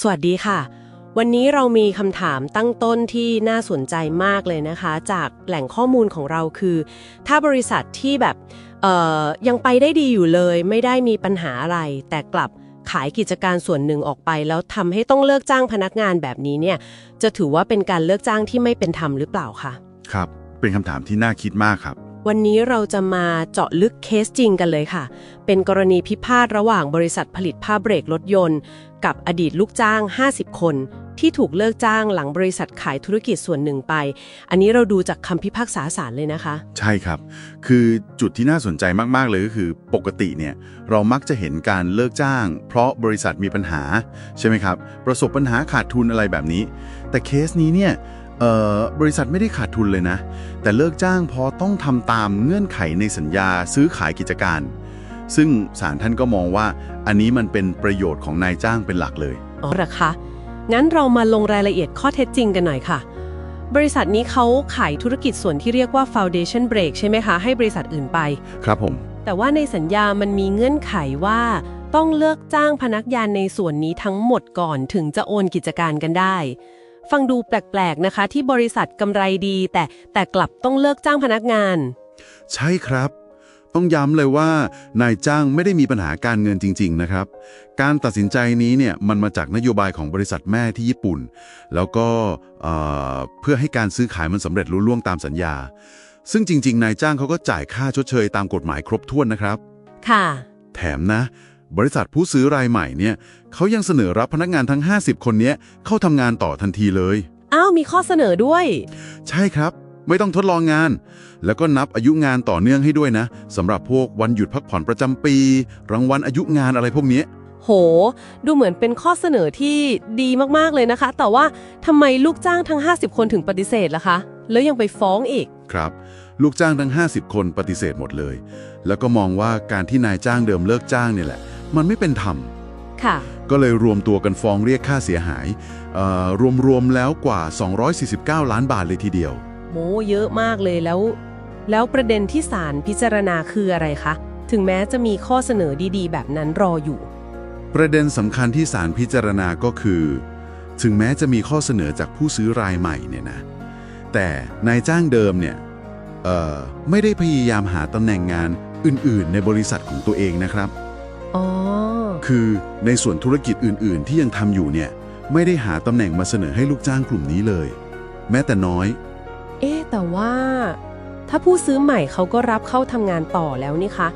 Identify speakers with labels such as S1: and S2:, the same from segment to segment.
S1: สวัสดีค่ะ วันนี้เรามีคำถามตั้งต้นที่น่าสนใจมากเลยนะคะ จากแหล่งข้อมูลของเราคือ ถ้าบริษัทที่แบบยังไปได้ดีอยู่เลย ไม่ได้มีปัญหาอะไร แต่กลับขายกิจการส่วนหนึ่งออกไป แล้วทำให้ต้องเลิกจ้างพนักงานแบบนี้เนี่ย จะถือว่าเป็นการเลิกจ้างที่ไม่เป็นธรรมหรือเปล่าคะ
S2: ครับ เป็นคำถามที่น่าคิดมากครับ
S1: วันนี้เราจะมาเจาะลึกเคสจริงกันเลยค่ะ เป็นกรณีพิพาทระหว่างบริษัทผลิตผ้าเบรกรถยนต์ กับอดีตลูกจ้าง 50 คน ที่ถูกเลิกจ้างหลังบริษัทขายธุรกิจส่วนหนึ่งไป อันนี้เราดูจากคำพิพากษาศาลเลยนะคะ
S2: ใช่ครับ คือจุดที่น่าสนใจมากๆเลยก็คือปกติเนี่ยเรามักจะเห็นการเลิกจ้าง เพราะบริษัทมีปัญหาใช่ไหมครับ ประสบปัญหาขาดทุนอะไรแบบนี้ แต่เคสนี้เนี่ย เอ่อบริษัทไม่ได้ขาดทุนเลยนะ แต่เลิกจ้างเพราะต้องทำตามเงื่อนไขในสัญญาซื้อขายกิจการ ซึ่งศาลท่านก็มองว่าอันนี้มันเป็นประโยชน์ของนายจ้างเป็นหลักเลย
S1: อ๋อเหรอคะ งั้นเรามาลงรายละเอียดข้อเท็จจริงกันหน่อยค่ะ บริษัทนี้เขาขายธุรกิจส่วนที่เรียกว่า foundation break ใช่ไหมคะ ให้บริษัทอื่นไป
S2: ครับผม
S1: แต่ว่าในสัญญามันมีเงื่อนไขว่า ต้องเลิกจ้างพนักงานในส่วนนี้ทั้งหมดก่อนถึงจะโอนกิจการกันได้ ฟังดูแปลกๆนะคะ ที่บริษัทกำไรดี แต่แต่กลับต้องเลิกจ้างพนักงาน
S2: ใช่ครับ ต้องย้ำเลยว่านายจ้างไม่ได้มีปัญหาการเงินจริง ๆ นะครับ การตัดสินใจนี้เนี่ยมันมาจากนโยบายของบริษัทแม่ที่ญี่ปุ่น แล้วก็เอ่อเพื่อให้การซื้อขายมันสำเร็จรุ่ล่วงตามสัญญา ซึ่งจริง ๆ นายจ้างเขาก็จ่ายค่าชดเชยตามกฎหมายครบถ้วนนะครับ
S1: ค่ะ
S2: แถมนะ บริษัทผู้ซื้อรายใหม่เนี่ยเขายังเสนอรับพนักงานทั้ง 50 คนเนี้ยเข้าทำงานต่อทันทีเลย
S1: อ้าว มีข้อเสนอด้วย
S2: ใช่ครับ ไม่ต้องทดลองงาน แล้วก็นับอายุงานต่อเนื่องให้ด้วยนะสำหรับพวกวันหยุดพักผ่อนประจำปี รางวัลอายุงานอะไรพวกเนี้ย
S1: โห ดูเหมือนเป็นข้อเสนอที่ดีมากๆเลยนะคะ แต่ว่าทำไมลูกจ้างทั้ง 50 คนถึงปฏิเสธล่ะคะ แล้วยังไปฟ้องอีก
S2: ครับ ลูกจ้างทั้ง 50 คนปฏิเสธหมดเลย แล้วก็มองว่าการที่นายจ้างเดิมเลิกจ้างเนี่ยแหละ มันไม่เป็นธรรม
S1: ค่ะ
S2: ก็เลยรวมตัวกันฟ้องเรียกค่าเสียหายเอ่อรวมๆแล้วกว่า 249 ล้านบาทเลยทีเดียว
S1: โมเยอะมากเลยแล้ว แล้วประเด็นที่ศาลพิจารณาคืออะไรคะ ถึงแม้จะมีข้อเสนอดีๆ แบบนั้นรออยู่
S2: ประเด็นสำคัญที่ศาลพิจารณาก็คือ ถึงแม้จะมีข้อเสนอจากผู้ซื้อรายใหม่เนี่ยนะ แต่นายจ้างเดิมเนี่ยเอ่อไม่ได้พยายามหาตำแหน่งงานอื่น ๆ ในบริษัทของตัวเองนะครับ
S1: อ๋อ
S2: คือในส่วนธุรกิจอื่น ๆ ที่ยังทำอยู่เนี่ยไม่ได้หาตำแหน่งมาเสนอให้ลูกจ้างกลุ่มนี้เลย แม้แต่น้อย
S1: เอ๊ะแต่ว่า ถ้าผู้ซื้อใหม่เขาก็รับเข้าทำงานต่อแล้วนี่คะ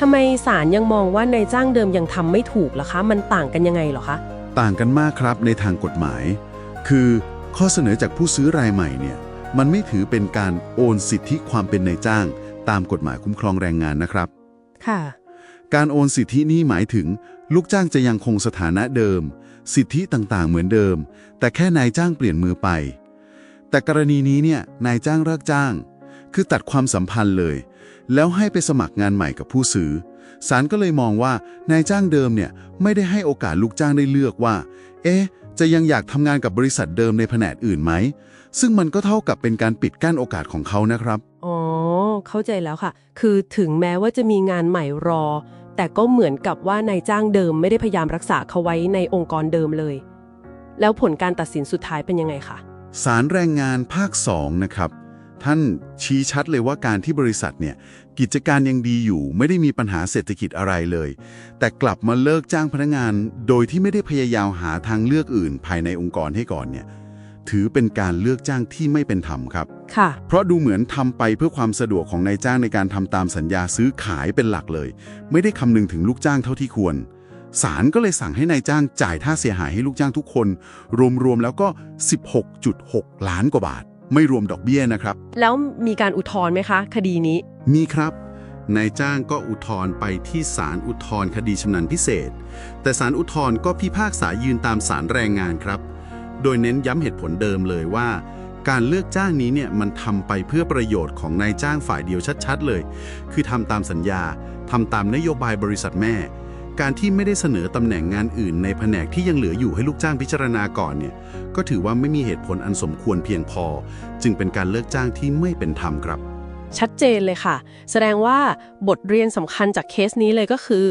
S1: ทำไมศาลยังมองว่านายจ้างเดิมยังทำไม่ถูกล่ะคะ มันต่างกันยังไงเหรอคะ
S2: ต่างกันมากครับในทางกฎหมาย คือข้อเสนอจากผู้ซื้อรายใหม่เนี่ยมันไม่ถือเป็นการโอนสิทธิความเป็นนายจ้าง ตามกฎหมายคุ้มครองแรงงานนะครับ
S1: ค่ะ
S2: การโอนสิทธินี้หมายถึง ลูกจ้างจะยังคงสถานะเดิม สิทธิต่างๆ เหมือนเดิม แต่แค่นายจ้างเปลี่ยนมือไป แต่กรณีนี้เนี่ยนายจ้างเลิกจ้าง คือตัดความสัมพันธ์เลย แล้วให้ไปสมัครงานใหม่กับผู้ซื้อศาลก็เลยมองว่านายจ้างเดิมเนี่ยไม่ได้ให้โอกาสลูกจ้างได้เลือกว่า เอ๊ะ จะยังอยากทำงานกับบริษัทเดิมในแผนกอื่นไหม ซึ่งมันก็เท่ากับเป็นการปิดกั้นโอกาสของเขานะครับ
S1: อ๋อ เข้าใจแล้วค่ะ คือถึงแม้ว่าจะมีงานใหม่รอ แต่ก็เหมือนกับว่านายจ้างเดิมไม่ได้พยายามรักษาเขาไว้ในองค์กรเดิมเลย แล้วผลการตัดสินสุดท้ายเป็นยังไงคะ
S2: ศาลแรงงานภาค 2 นะครับ ท่านชี้ชัดเลยว่าการที่บริษัทเนี่ยกิจการยังดีอยู่ ไม่ได้มีปัญหาเศรษฐกิจอะไรเลย แต่กลับมาเลิกจ้างพนักงาน โดยที่ไม่ได้พยายามหาทางเลือกอื่น ภายในองค์กรให้ก่อนเนี่ย ถือเป็นการเลือกจ้างที่ไม่เป็นธรรมครับ
S1: ค่ะ
S2: เพราะดูเหมือนทำไปเพื่อความสะดวกของนายจ้างในการทำตามสัญญาซื้อขายเป็นหลักเลย ไม่ได้คำนึงถึงลูกจ้างเท่าที่ควร ศาลก็เลยสั่งให้นายจ้างจ่ายค่าเสียหายให้ลูกจ้างทุกคน รวมๆแล้วก็ 16.6 ล้านกว่าบาท ไม่รวมดอกเบี้ยนะครับ
S1: แล้วมีการอุทธรณ์ไหมคะ คดีนี้
S2: มีครับ นายจ้างก็อุทธรณ์ไปที่ศาลอุทธรณ์คดีชำนาญพิเศษ แต่ศาลอุทธรณ์ก็พิพากษายืนตามศาลแรงงานครับ โดยเน้นย้ำเหตุผลเดิมเลยว่า การเลือกจ้างนี้เนี่ยมันทำไปเพื่อประโยชน์ของนายจ้างฝ่ายเดียวชัด ๆ เลย คือทำตามสัญญาทำตามนโยบายบริษัทแม่ การที่ไม่ได้เสนอตำแหน่งงานอื่น ในแผนกที่ยังเหลืออยู่ให้ลูกจ้างพิจารณาก่อนเนี่ยก็ถือว่าไม่มีเหตุผลอันสมควรเพียงพอ จึงเป็นการเลิกจ้างที่ไม่เป็นธรรมครับ
S1: ชัดเจนเลยค่ะ แสดงว่าบทเรียนสำคัญจากเคสนี้เลยก็คือ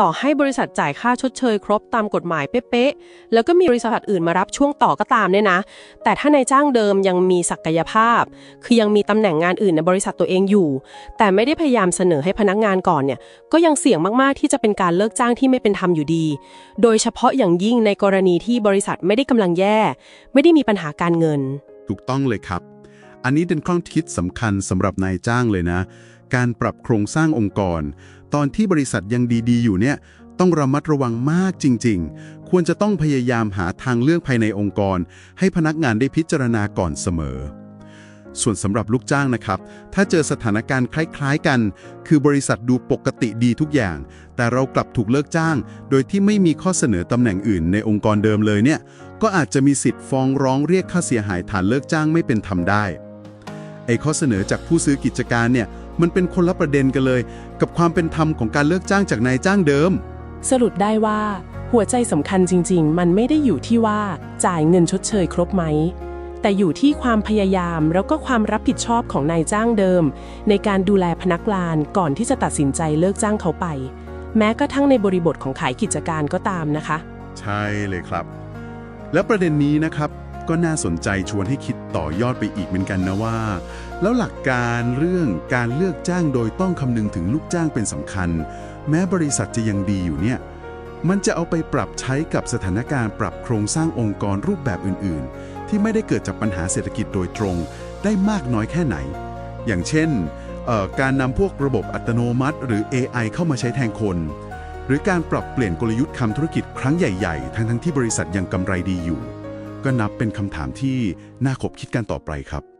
S1: ต่อให้บริษัทจ่ายค่าชดเชยครบตามกฎหมายเป๊ะๆ แล้วก็มีบริษัทอื่นมารับช่วงต่อก็ตามเนี่ยนะ แต่ถ้านายจ้างเดิมยังมีศักยภาพ คือยังมีตำแหน่งงานอื่นในบริษัทตัวเองอยู่ แต่ไม่ได้พยายามเสนอให้พนักงานก่อนเนี่ย ก็ยังเสี่ยงมากๆที่จะเป็นการเลิกจ้างที่ไม่เป็นธรรมอยู่ดี โดยเฉพาะอย่างยิ่งในกรณีที่บริษัทไม่ได้กำลังแย่ ไม่ได้มีปัญหาการเงิน
S2: ถูกต้องเลยครับ อันนี้เป็นข้อคิดสำคัญสำหรับนายจ้างเลยนะ การปรับโครงสร้างองค์กร ตอนที่บริษัทยังดีๆ อยู่เนี่ย ต้องระมัดระวังมากจริง ๆ ควรจะต้องพยายามหาทางเลือกภายในองค์กร ให้พนักงานได้พิจารณาก่อนเสมอ ส่วนสำหรับลูกจ้างนะครับ ถ้าเจอสถานการณ์คล้ายๆกัน คือบริษัทดูปกติดีทุกอย่าง แต่เรากลับถูกเลิกจ้าง โดยที่ไม่มีข้อเสนอตำแหน่งอื่นในองค์กรเดิมเลยเนี่ย ก็อาจจะมีสิทธิ์ฟ้องร้องเรียกค่าเสียหายฐานเลิกจ้างไม่เป็นธรรมได้ ไอ้ข้อเสนอจากผู้ซื้อกิจการเนี่ยมันเป็นคนละประเด็นกันเลย กับความเป็นธรรมของการเลิกจ้างจากนายจ้างเดิม
S3: สรุปได้ว่า หัวใจสำคัญจริง ๆ มันไม่ได้อยู่ที่ว่าจ่ายเงินชดเชยครบไหม แต่อยู่ที่ความพยายามแล้วก็ความรับผิดชอบของนายจ้างเดิม ในการดูแลพนักงานก่อนที่จะตัดสินใจเลิกจ้างเขาไป แม้กระทั่งในบริบทของขายกิจการก็ตามนะคะ
S2: ใช่เลยครับ แล้วประเด็นนี้นะครับ ก็น่าสนใจชวนให้คิดต่อยอดไปอีกเหมือนกันนะว่า แล้วหลักการเรื่องการเลือกจ้างโดยต้องคำนึงถึงลูกจ้างเป็นสำคัญ แม้บริษัทจะยังดีอยู่เนี่ยมันจะเอาไปปรับใช้กับสถานการณ์ปรับโครงสร้างองค์กรรูปแบบอื่น ๆ ที่ไม่ได้เกิดจากปัญหาเศรษฐกิจโดยตรง ได้มากน้อยแค่ไหน อย่างเช่น การนำพวกระบบอัตโนมัติ หรือ AI เข้ามาใช้แทนคน หรือการปรับเปลี่ยนกลยุทธ์ทำธุรกิจครั้งใหญ่ ๆ ทั้งๆที่บริษัทยังกำไรดีอยู่ ก็นับเป็นคำถามที่น่าขบคิดกันต่อไปครับ